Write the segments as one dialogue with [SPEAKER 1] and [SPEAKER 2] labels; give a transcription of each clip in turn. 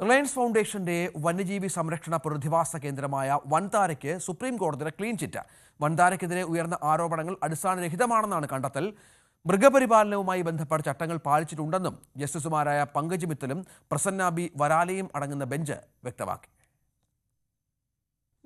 [SPEAKER 1] Reliance ഫൗണ്ടേഷന്റെ വന്യജീവി സംരക്ഷണ പ്രതിഭാസ കേന്ദ്രമായ വൻതാരയ്ക്ക് സുപ്രീം കോടതിയുടെ ക്ലീൻ ചിറ്റ്. വൻതാരയ്ക്കെതിരെ ഉയർന്ന ആരോപണങ്ങൾ അടിസ്ഥാനരഹിതമാണെന്നാണ് കണ്ടെത്തൽ. മൃഗപരിപാലനവുമായി ബന്ധപ്പെട്ട ചട്ടങ്ങൾ പാലിച്ചിട്ടുണ്ടെന്നും ജസ്റ്റിസുമാരായ പങ്കജ് മിത്തലും പ്രസന്ന ബി വരാലയും അടങ്ങുന്ന ബെഞ്ച് വ്യക്തമാക്കി.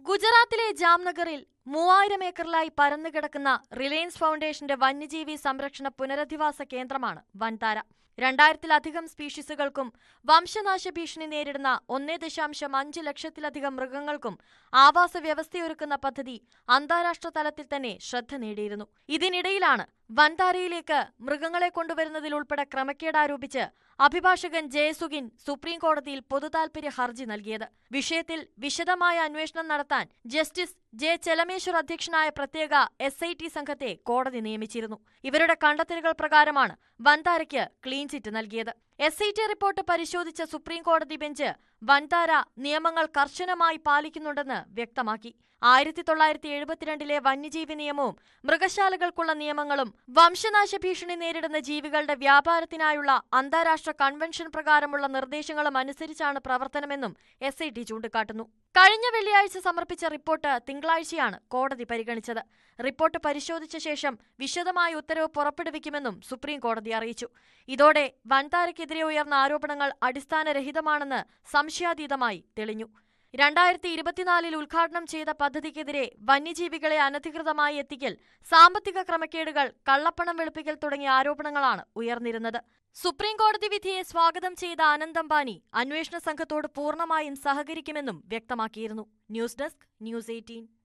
[SPEAKER 2] ഗുജറാത്തിലെ ജാംനഗറിൽ മൂവായിരം ഏക്കറിലായി പരന്നുകിടക്കുന്ന റിലയൻസ് ഫൗണ്ടേഷന്റെ വന്യജീവി സംരക്ഷണ പുനരധിവാസ കേന്ദ്രമാണ് വൻതാര. രണ്ടായിരത്തിലധികം സ്പീഷീസുകൾക്കും വംശനാശ ഭീഷണി നേരിടുന്ന ഒന്നേ ദശാംശം അഞ്ച് ലക്ഷത്തിലധികം മൃഗങ്ങൾക്കും ആവാസ വ്യവസ്ഥയൊരുക്കുന്ന പദ്ധതി അന്താരാഷ്ട്ര തലത്തിൽ തന്നെ ശ്രദ്ധ നേടിയിരുന്നു. ഇതിനിടയിലാണ് വൻതാരയിലേക്ക് മൃഗങ്ങളെ കൊണ്ടുവരുന്നതിലുൾപ്പെടെ ക്രമക്കേട് ക്രമക്കേടാരോപിച്ച് അഭിഭാഷകൻ ജയസുഗിൻ സുപ്രീംകോടതിയിൽ പൊതുതാൽപര്യ ഹർജി നൽകിയത്. വിഷയത്തിൽ വിശദമായ അന്വേഷണം നടത്താൻ ജസ്റ്റിസ് ജെ ചെലമേശ്വർ അധ്യക്ഷനായ പ്രത്യേക എസ് ഐ ടി സംഘത്തെ കോടതി നിയമിച്ചിരുന്നു. ഇവരുടെ കണ്ടെത്തലുകൾ പ്രകാരമാണ് വന്താരയ്ക്ക് ക്ലീൻ ചിറ്റ് നൽകിയത്. എസ് ഐ ടി റിപ്പോർട്ട് പരിശോധിച്ച സുപ്രീംകോടതി ബെഞ്ച് വൻതാര നിയമങ്ങൾ കർശനമായി പാലിക്കുന്നുണ്ടെന്ന് വ്യക്തമാക്കി. ആയിരത്തി തൊള്ളായിരത്തി എഴുപത്തിരണ്ടിലെ വന്യജീവി നിയമവും മൃഗശാലകൾക്കുള്ള നിയമങ്ങളും വംശനാശ ഭീഷണി നേരിടുന്ന ജീവികളുടെ വ്യാപാരത്തിനായുള്ള അന്താരാഷ്ട്ര കൺവെൻഷൻ പ്രകാരമുള്ള നിർദ്ദേശങ്ങളും അനുസരിച്ചാണ് പ്രവർത്തനമെന്നും എസ് ഐ ടി ചൂണ്ടിക്കാട്ടുന്നു. കഴിഞ്ഞ വെള്ളിയാഴ്ച സമർപ്പിച്ച റിപ്പോർട്ട് തിങ്കളാഴ്ചയാണ് കോടതി പരിഗണിച്ചത്. റിപ്പോർട്ട് പരിശോധിച്ച ശേഷം വിശദമായ ഉത്തരവ് പുറപ്പെടുവിക്കുമെന്നും സുപ്രീം കോടതി അറിയിച്ചു. ഇതോടെ വൻതാരയ്ക്കെതിരെ ഉയർന്ന ആരോപണങ്ങൾ അടിസ്ഥാനരഹിതമാണെന്ന് സംശയാതീതമായി തെളിഞ്ഞു. രണ്ടായിരത്തി ഇരുപത്തിനാലിൽ ഉദ്ഘാടനം ചെയ്ത പദ്ധതിക്കെതിരെ വന്യജീവികളെ അനധികൃതമായി എത്തിക്കൽ സാമ്പത്തിക ക്രമക്കേടുകൾ കള്ളപ്പണം വെളുപ്പിക്കൽ തുടങ്ങിയ ആരോപണങ്ങളാണ് ഉയർന്നിരുന്നത്. സുപ്രീംകോടതി വിധിയെ സ്വാഗതം ചെയ്ത ആനന്ദ് അന്വേഷണ സംഘത്തോട് പൂർണമായും സഹകരിക്കുമെന്നും വ്യക്തമാക്കിയിരുന്നു. News desk news eighteen.